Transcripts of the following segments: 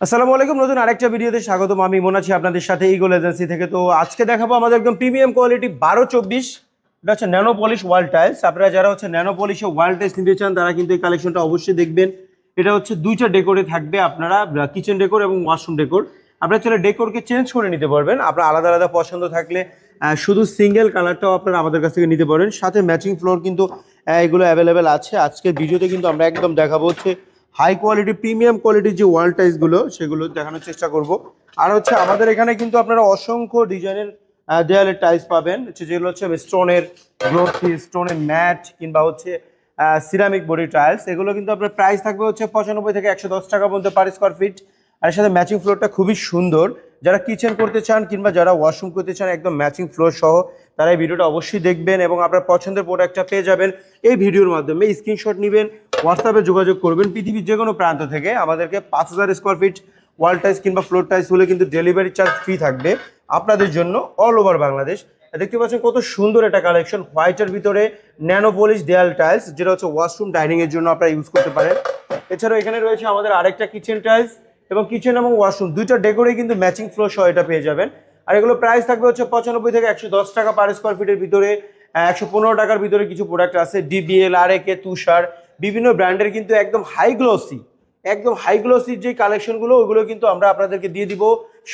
আসসালামু আলাইকুম, নতুন আরেকটা ভিডিওতে স্বাগতম। আমি মনে আছি আপনাদের সাথে ইগল এজেন্সি থেকে। তো আজকে দেখাবো আমাদের একদম প্রিমিয়াম কোয়ালিটি বারো চব্বিশ। এটা হচ্ছে ন্যানো পলিশ ওয়াল টাইলস আপনারা যারা হচ্ছে ন্যানো পলিশে ওয়াল টাইলস নিতে চান, তারা কিন্তু এই কালেকশনটা অবশ্যই দেখবেন। এটা হচ্ছে দুইটা ডেকোরে থাকবে আপনারা কিচেন ডেকোর এবং ওয়াশরুম ডেকোর আপনারা চলে ডেকোরকে চেঞ্জ করে নিতে পারবেন। আপনার আলাদা আলাদা পছন্দ থাকলে শুধু সিঙ্গেল কালারটাও আপনারা আমাদের কাছ থেকে নিতে পারেন। সাথে ম্যাচিং ফ্লোর কিন্তু এগুলো অ্যাভেলেবেল আছে। আজকের ভিডিওতে কিন্তু আমরা একদম দেখাবো হচ্ছে হাই কোয়ালিটি, প্রিমিয়াম কোয়ালিটির যে ওয়াল টাইলসগুলো সেগুলো দেখানোর চেষ্টা করব। আর হচ্ছে আমাদের এখানে কিন্তু আপনারা অসংখ্য ডিজাইনের দেয়ালের টাইলস পাবেন। হচ্ছে যেগুলো হচ্ছে স্টোনের গ্লোসি স্টোনের ম্যাট, কিংবা হচ্ছে সিরামিক বডি টাইলস। এগুলো কিন্তু আপনার প্রাইস থাকবে হচ্ছে পঁচানব্বই থেকে একশো দশ টাকা পর্যন্ত পার স্কোয়ার ফিট আর সাথে ম্যাচিং ফ্লোরটা খুবই সুন্দর। যারা কিচেন করতে চান, কিংবা যারা ওয়াশরুম করতে চান, একদম ম্যাচিং ফ্লোর সহ, তারা এই ভিডিওটা অবশ্যই দেখবেন এবং আপনার পছন্দের প্রোডাক্টটা পেয়ে যাবেন। এই ভিডিওর মাধ্যমে স্ক্রিনশট নেবেন হোয়াটসঅ্যাপে যোগাযোগ করবেন। পৃথিবীর যে কোনো প্রান্ত থেকে আমাদেরকে পাঁচ হাজার স্কোয়ার ফিট ওয়াল টাইলস কিংবা ফ্লোর টাইলস হলে কিন্তু ডেলিভারি চার্জ ফ্রি থাকবে আপনাদের জন্য অল ওভার বাংলাদেশ। দেখতে পাচ্ছেন কত সুন্দর একটা কালেকশন হোয়াইটের ভিতরে ন্যানো পলিশ দেয়াল টাইলস যেটা হচ্ছে ওয়াশরুম ডাইনিং এর জন্য আপনারা ইউজ করতে পারেন। এছাড়াও এখানে রয়েছে আমাদের আরেকটা কিচেন টাইলস এবং কিচেন এবং ওয়াশরুম দুইটা ডেকোরে কিন্তু ম্যাচিং ফ্লোর সহ এটা পেয়ে যাবেন। আর এগুলো প্রাইস থাকবে হচ্ছে পঁচানব্বই থেকে একশো দশ টাকা পার স্কোয়ার ফিটের ভিতরে একশো পনেরো টাকার ভিতরে কিছু প্রোডাক্ট আছে ডিবিএল আর একে তুষার বিভিন্ন ব্র্যান্ডের কিন্তু একদম হাই গ্লোসি একদম হাই গ্লোসির যে কালেকশনগুলো ওগুলো কিন্তু আমরা আপনাদেরকে দিয়ে দিব।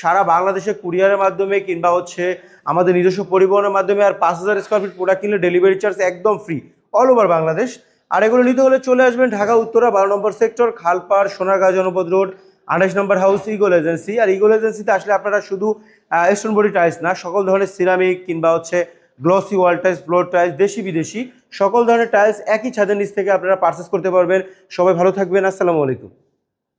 সারা বাংলাদেশে কুরিয়ারের মাধ্যমে কিংবা হচ্ছে আমাদের নিজস্ব পরিবহনের মাধ্যমে আর পাঁচ হাজার স্কোয়ার ফিট প্রোডাক্ট কিনলে ডেলিভারি চার্জ একদম ফ্রি অল ওভার বাংলাদেশ। আর এগুলো নিতে হলে চলে আসবেন ঢাকা, উত্তরা, বারো নম্বর সেক্টর খালপাড়, সোনারগাঁ, জনপদ রোড আঠাশ নম্বর হাউস ইগল এজেন্সি আর ইগল এজেন্সিতে আসলে আপনারা শুধু স্টোন বডি টাইলস না, সকল ধরনের সিরামিক কিংবা হচ্ছে glossy wall tiles floor tiles দেশি বিদেশি, সকল ধরনের টাইলস একই ছাদের নিচ থেকে আপনারা পারচেস করতে পারবেন। সবাই ভালো থাকবেন, আসসালামু আলাইকুম।